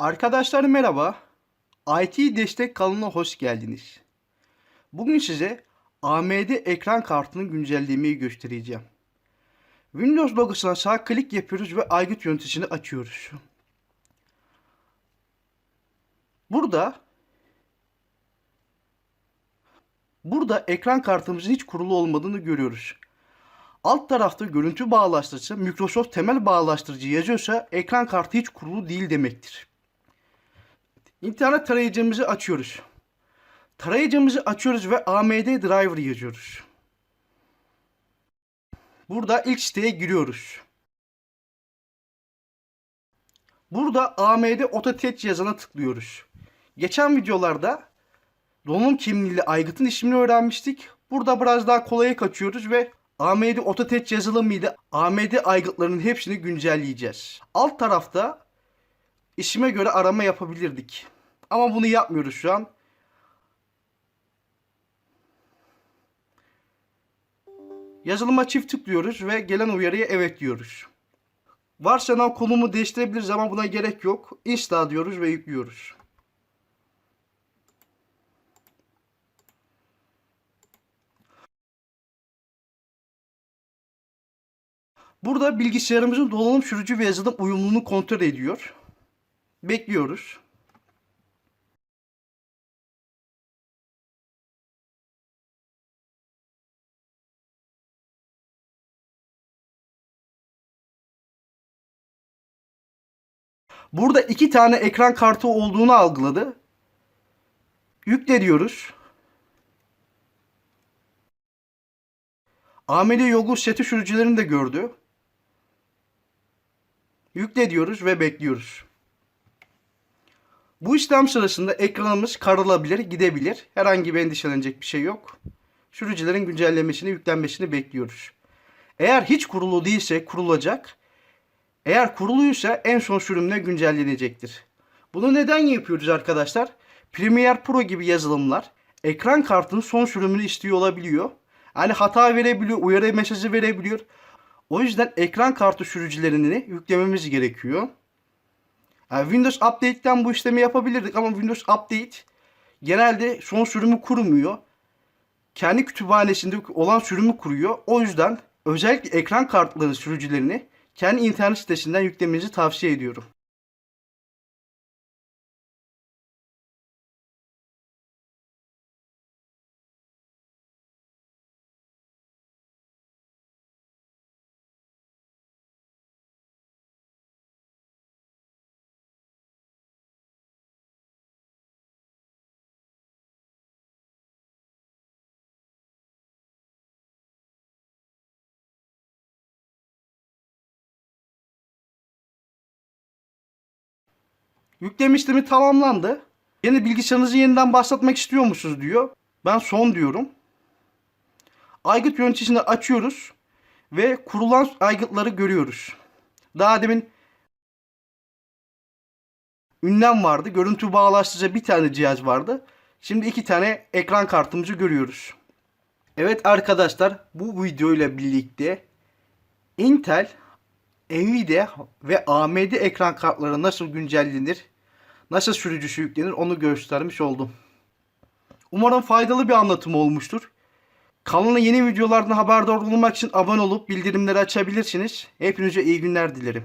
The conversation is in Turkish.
Arkadaşlar merhaba. IT Destek kanalına hoş geldiniz. Bugün size AMD ekran kartının güncellemeyi göstereceğim. Windows logosuna sağ klik yapıyoruz ve aygıt yöneticisini açıyoruz. Burada Burada ekran kartımızın hiç kurulu olmadığını görüyoruz. Alt tarafta görüntü bağlaştırıcı, Microsoft temel bağlaştırıcı yazıyorsa ekran kartı hiç kurulu değil demektir. İnternet tarayıcımızı açıyoruz. Tarayıcımızı açıyoruz ve AMD driver yazıyoruz. Burada ilk siteye giriyoruz. Burada AMD AutoTech yazana tıklıyoruz. Geçen videolarda donanım kimliğiyle aygıtın ismini öğrenmiştik. Burada biraz daha kolaya kaçıyoruz ve AMD AutoTech yazılımıyla AMD aygıtlarının hepsini güncelleyeceğiz. Alt tarafta işime göre arama yapabilirdik. Ama bunu yapmıyoruz şu an. Yazılıma çift tıklıyoruz ve gelen uyarıya evet diyoruz. Varsayan konumu değiştirebiliriz ama buna gerek yok. Insta diyoruz ve yüklüyoruz. Burada bilgisayarımızın donanım sürücü ve yazılım uyumluluğunu kontrol ediyor. Bekliyoruz. Burada iki tane ekran kartı olduğunu algıladı. Yükle diyoruz. AMD Yogu seti sürücülerini de gördü. Yükle diyoruz ve bekliyoruz. Bu işlem sırasında ekranımız karılabilir, gidebilir. Herhangi bir endişelenecek bir şey yok. Sürücülerin güncellemesini, yüklenmesini bekliyoruz. Eğer hiç kurulu değilse kurulacak. Eğer kuruluysa en son sürümle güncellenecektir. Bunu neden yapıyoruz arkadaşlar? Premiere Pro gibi yazılımlar ekran kartının son sürümünü istiyor olabiliyor. Yani hata verebiliyor, uyarı mesajı verebiliyor. O yüzden ekran kartı sürücülerini yüklememiz gerekiyor. Yani Windows Update'ten bu işlemi yapabilirdik ama Windows Update genelde son sürümü kurmuyor. Kendi kütüphanesinde olan sürümü kuruyor. O yüzden özellikle ekran kartları sürücülerini kendi internet sitesinden yüklemenizi tavsiye ediyorum. Yükleme işlemi tamamlandı. Yeni bilgisayarınızı yeniden başlatmak istiyor musunuz diyor. Ben son diyorum. Aygıt yöneticisini açıyoruz ve kurulan aygıtları görüyoruz. Daha demin ünlem vardı. Görüntü bağlaştırıcı bir tane cihaz vardı. Şimdi iki tane ekran kartımızı görüyoruz. Evet arkadaşlar bu video ile birlikte Intel, Nvidia ve AMD ekran kartları nasıl güncellenir, nasıl sürücüsü yüklenir onu göstermiş oldum. Umarım faydalı bir anlatım olmuştur. Kanalına yeni videolardan haberdar olmak için abone olup bildirimleri açabilirsiniz. Hepinize iyi günler dilerim.